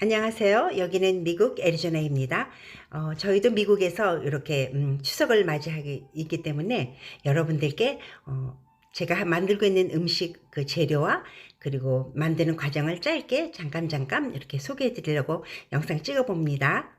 안녕하세요. 여기는 미국 애리조나입니다. 어, 저희도 미국에서 이렇게 음, 추석을 맞이하기 있기 때문에 여러분들께 어, 제가 하- 만들고 있는 음식 그 재료와 그리고 만드는 과정을 짧게 잠깐 잠깐 이렇게 소개해 드리려고 영상 찍어 봅니다.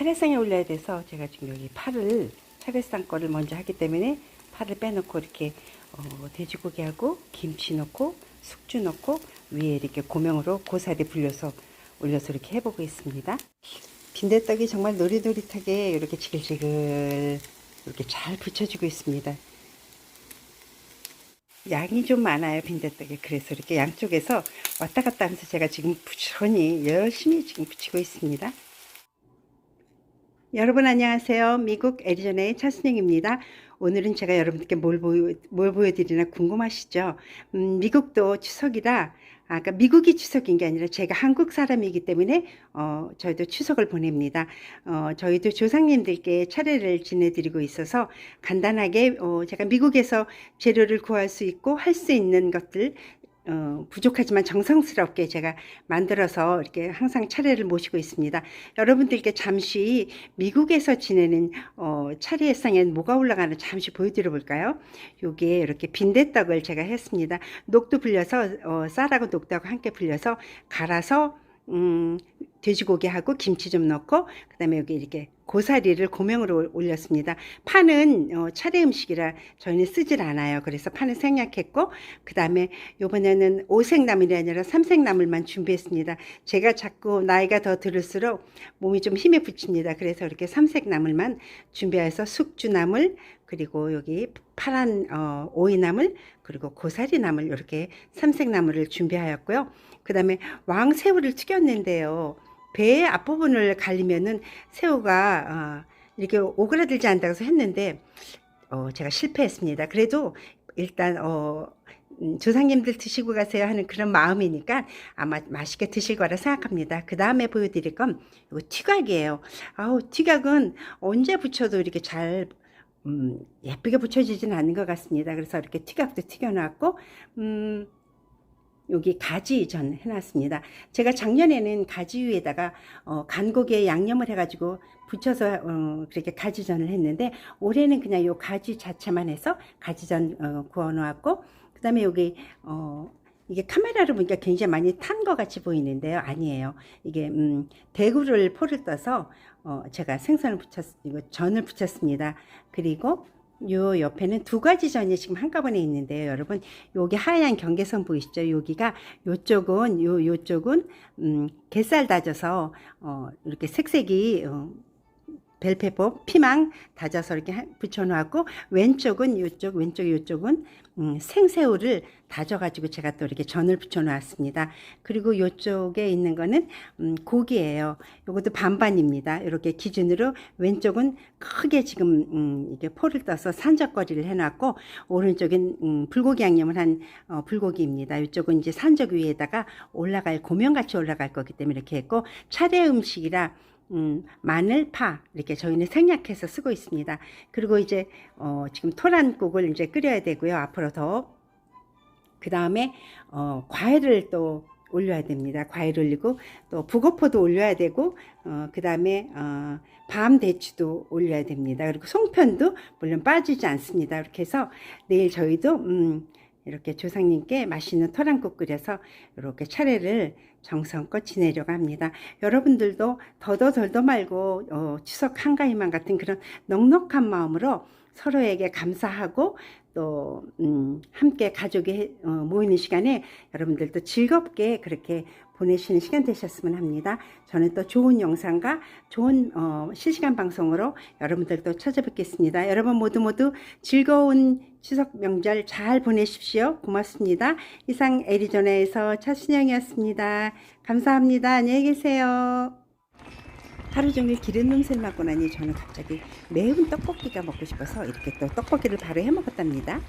차례상에 올려야 돼서 제가 지금 여기 파를 차례상 거를 먼저 하기 때문에 파를 빼놓고 이렇게 어, 돼지고기하고 김치 넣고 숙주 넣고 위에 이렇게 고명으로 고사리 불려서 올려서 이렇게 해보고 있습니다. 빈대떡이 정말 노릇노릇하게 이렇게 지글지글 이렇게 잘 붙여지고 있습니다. 양이 좀 많아요 빈대떡이 그래서 이렇게 양쪽에서 왔다 갔다 하면서 제가 지금 부지런히 열심히 지금 붙이고 있습니다. 여러분 안녕하세요. 미국 애리조나의 차순영입니다. 오늘은 제가 여러분께 뭘, 보여, 뭘 보여드리나 궁금하시죠? 음, 미국도 추석이라, 아까 미국이 추석인 게 아니라 제가 한국 사람이기 때문에 어, 저희도 추석을 보냅니다. 어, 저희도 조상님들께 차례를 지내드리고 있어서 간단하게 어, 제가 미국에서 재료를 구할 수 있고 할 수 있는 것들 어, 부족하지만 정성스럽게 제가 만들어서 이렇게 항상 차례를 모시고 있습니다. 여러분들께 잠시 미국에서 지내는 어, 차례상에 뭐가 올라가는 잠시 보여드려 볼까요? 요게 이렇게 빈대떡을 제가 했습니다. 녹도 불려서 어, 쌀하고 녹두하고 함께 불려서 갈아서 음, 돼지고기하고 김치 좀 넣고 그 다음에 여기 이렇게 고사리를 고명으로 올렸습니다. 파는 어, 차례 음식이라 저희는 쓰질 않아요. 그래서 파는 생략했고 그 다음에 이번에는 오색나물이 아니라 삼색나물만 준비했습니다. 제가 자꾸 나이가 더 들을수록 몸이 좀 힘에 붙입니다. 그래서 이렇게 삼색나물만 준비해서 숙주나물 그리고 여기 파란 어, 오이나물 그리고 고사리나물 이렇게 삼색나물을 준비하였고요. 그 다음에 왕새우를 튀겼는데요. 배의 앞부분을 갈리면은 새우가 어, 이렇게 오그라들지 않다고 해서 했는데 어, 제가 실패했습니다. 그래도 일단 어, 음, 조상님들 드시고 가세요 하는 그런 마음이니까 아마 맛있게 드실 거라 생각합니다. 그 다음에 보여드릴 건 이거 튀각이에요. 아우 튀각은 언제 부쳐도 이렇게 잘 음, 예쁘게 붙여지진 않는 것 같습니다. 그래서 이렇게 튀각도 튀겨놨고 음, 여기 가지 전 해놨습니다. 제가 작년에는 가지 위에다가 어, 간고기에 양념을 해가지고 붙여서 어, 그렇게 가지전을 했는데 올해는 그냥 요 가지 자체만 해서 가지전 어, 구워 놓았고 그 다음에 여기 어, 이게 카메라로 보니까 굉장히 많이 탄 것 같이 보이는데요. 아니에요. 이게 음, 대구를 포를 떠서 어, 제가 생선을 붙였, 이거 전을 붙였습니다. 그리고 요 옆에는 두 가지 전이 지금 한꺼번에 있는데요, 여러분. 여기 하얀 경계선 보이시죠? 여기가 요쪽은 요 요쪽은 음, 게살 다져서 어, 이렇게 색색이 어, 벨페퍼, 피망 다져서 이렇게 하- 붙여놓았고 왼쪽은 이쪽, 왼쪽 이쪽은 음, 생새우를 다져가지고 제가 또 이렇게 전을 붙여놓았습니다. 그리고 이쪽에 있는 거는 음, 고기예요. 이것도 반반입니다. 이렇게 기준으로 왼쪽은 크게 지금 음, 이게 포를 떠서 산적거리를 해놨고 오른쪽엔 음, 불고기 양념을 한 어, 불고기입니다. 이쪽은 이제 산적 위에다가 올라갈 고명같이 올라갈 거기 때문에 이렇게 했고 차례 음식이라 음, 마늘, 파 이렇게 저희는 생략해서 쓰고 있습니다. 그리고 이제 어, 지금 토란국을 이제 끓여야 되고요. 앞으로 더. 그 다음에 어, 과일을 또 올려야 됩니다. 과일 올리고 또 북어포도 올려야 되고 어, 그 다음에 어, 밤 대추도 올려야 됩니다. 그리고 송편도 물론 빠지지 않습니다. 이렇게 해서 내일 저희도 음, 이렇게 조상님께 맛있는 토란국 끓여서 이렇게 차례를 정성껏 지내려고 합니다. 여러분들도 더더덜더 말고 어, 추석 한가위만 같은 그런 넉넉한 마음으로 서로에게 감사하고 또 음, 함께 가족이 해- 어, 모이는 시간에 여러분들도 즐겁게 그렇게 보내시는 시간 되셨으면 합니다. 저는 또 좋은 영상과 좋은 어, 실시간 방송으로 여러분들도 찾아뵙겠습니다. 여러분 모두 모두 즐거운 추석 명절 잘 보내십시오. 고맙습니다. 이상 애리조나에서 차순영이었습니다. 감사합니다. 안녕히 계세요. 하루 종일 기름 냄새를 맡고 나니 저는 갑자기 매운 떡볶이가 먹고 싶어서 이렇게 또 떡볶이를 바로 해 먹었답니다.